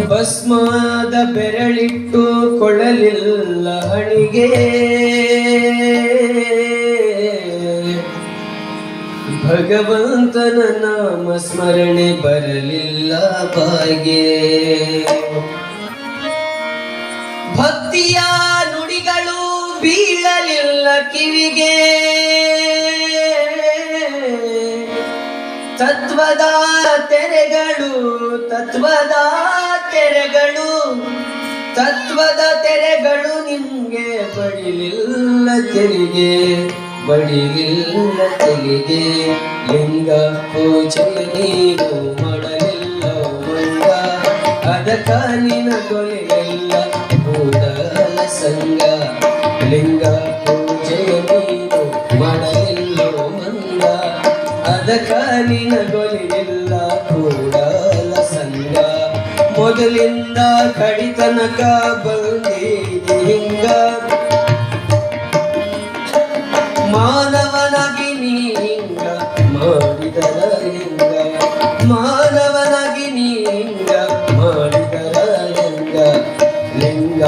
ಭಸ್ಮದ ಬೆರಳಿಟ್ಟು ಕೊಳಲಿಲ್ಲ ಹಣಿಗೆ ಭಗವಂತನ ನಾಮ ಸ್ಮರಣೆ ಬರಲಿಲ್ಲ ಬಾಗೆ ಭಕ್ತಿಯ ನುಡಿಗಳು ಬೀಳಲಿಲ್ಲ ಕಿವಿಗೆ. ತತ್ವದ ತೆರೆಗಳು ತತ್ವದ ತೆರೆಗಳು ತತ್ವದ ತೆರೆಗಳು ನಿಮ್ಗೆ ಬಡಿಲಿಲ್ಲ ತೆರಿಗೆ ಬಡಿಲಿಲ್ಲ ತೆರಿಗೆ. ಲಿಂಗ ಪೂಜೆ ನೀವು ಮಾಡಲಿಲ್ಲ ಅದಕ್ಕ ನಿನಗೊಲಿಲ್ಲ ಮೊದಲಿಂದ ಕಡಿತನಕ ಬಂದಿಂಗ ಮಾನವನಾಗಿ ನೀಂಗ ಹಿಂಗ ಮಾಡಿದರ ಮಾನವನಾಗಿ ನೀಂಗ ಹಿಂಗ ಮಾಡಿದರ ಲಿಂಗ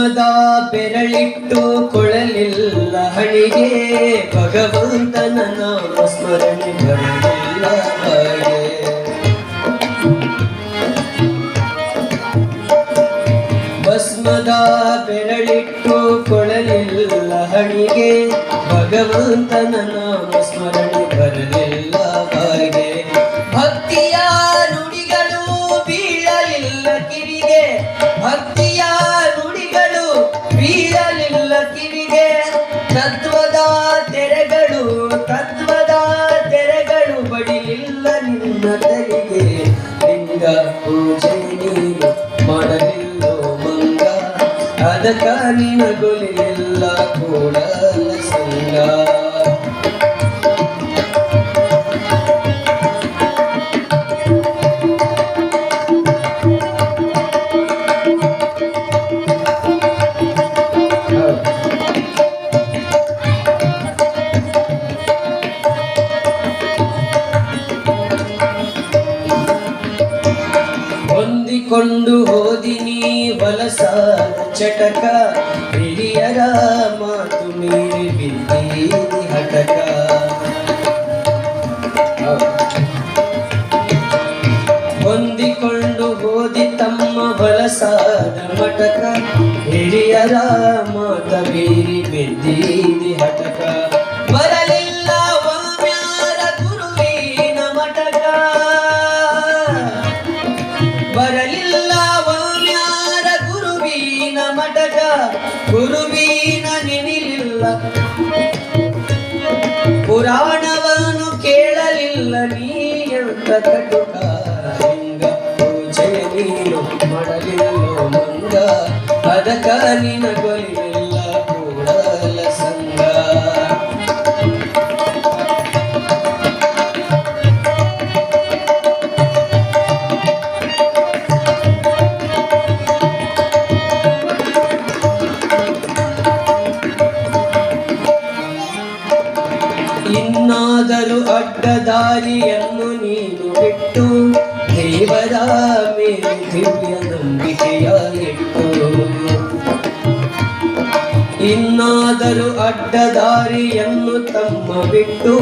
ಭಸ್ಮದ ಬೆರಳಿಟ್ಟು ಕೊಳಲಿಲ್ಲ ಹಣಿಗೆ ಭಗವಂತನ ನಾಮ ಸ್ಮರಣೆ ಬರಲಿಲ್ಲ ಭಸ್ಮದ ಬೆರಳಿಟ್ಟು ಕೊಳಲಿಲ್ಲ ಹಣಿಗೆ ಭಗವಂತನ ನಾಮ ಸ್ಮರಣೆ ಬರಲಿಲ್ಲ ಹಾಗೆ. ಭಕ್ತಿಯ ತತ್ವದ ತೆರೆಗಳು ತತ್ವದ ತೆರೆಗಳು ಬಡಿಲಿಲ್ಲ ನಿನ್ನ ತೆರಿಗೆ ಲಿಂಗ ಪೂಜೆ ನೀನು ಮಾಡಲಿಲ್ಲ ಮಂಗ. ಅದಕ್ಕ ನಿನಗೊಲಿಲ್ಲ ಕೂಡ ಸಂಗ. ಹೊಂದಿಕೊಂಡು ಹೋದಿನಿ ಬಲಸ ಚಟಕ ಹಿರಿಯರ ಮಾತು ಮೀರಿ ಬಿದ್ದೀರಿ ಹಟಕ ಹೊಂದಿಕೊಂಡು ಹೋದಿ ತಮ್ಮ ಬಲಸಾದ ಮಟಕ ಹಿರಿಯರ ಮಾತ ಮೀರಿ ಬಿದ್ದೀರಿ ಹಟಕ ಬರಲಿಲ್ಲ ಮಟಕ ಬರಲಿಲ್ಲ ಪುರಾಣವನ್ನು ಕೇಳಲಿಲ್ಲ ನೀ ಪೂಜೆ ನೀನು ಮಾಡಲಿಲ್ಲ ಮಂಗ. ಅದಕ ನಿನಗೊಲಿಲ್ಲ ಇನ್ನಾದರೂ ಅಡ್ಡದಾರಿಯನ್ನು ನೀನು ಬಿಟ್ಟು ದೇವರ ಮೇಲೆ ದಿವ್ಯ ನಂಬಿಕೆಯ ಇಟ್ಟು ಇನ್ನಾದರೂ ಅಡ್ಡದಾರಿಯನ್ನು ತಮ್ಮ ಬಿಟ್ಟು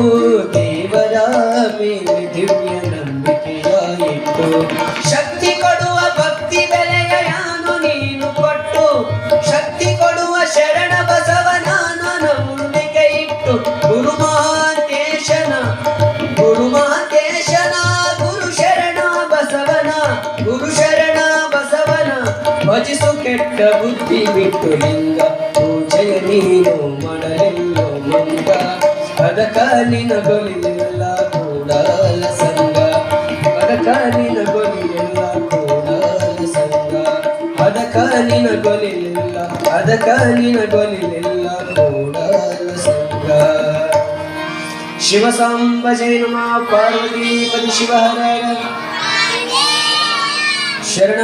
ದೇವರ ಮೇಲೆ ದಿವ್ಯ ನಂಬಿಕೆಯ ಇಟ್ಟು ಭಜಿಸು ಕೆಟ್ಟ ಬುದ್ಧಿ ಬಿಟ್ಟು ಲಿಂಗ, ಪೂಜೆಯ ನೀನು ಮಾಡಲೆಲ್ಲೋ ಮಂಗ. ಅದಕ ನಿನಗೊಲಿಲ್ಲ ಕೂಡ ಸಂಗ ಅದಕ ನಿನಗೊಲಿಲ್ಲ ಕೂಡ ಸಂಗ ಅದಕ ನಿನಗೊಲಿಲ್ಲ ಅದಕ ನಿನಗೊಲಿಲ್ಲ ಕೂಡ ಸಂಗ ಶಿವಸಾಂಬ ಸಾಂಬಜೈ ನಮಃ ಪಾರ್ವತಿ ಪದಿ ಶಿವ ಹರ. ಶರಣ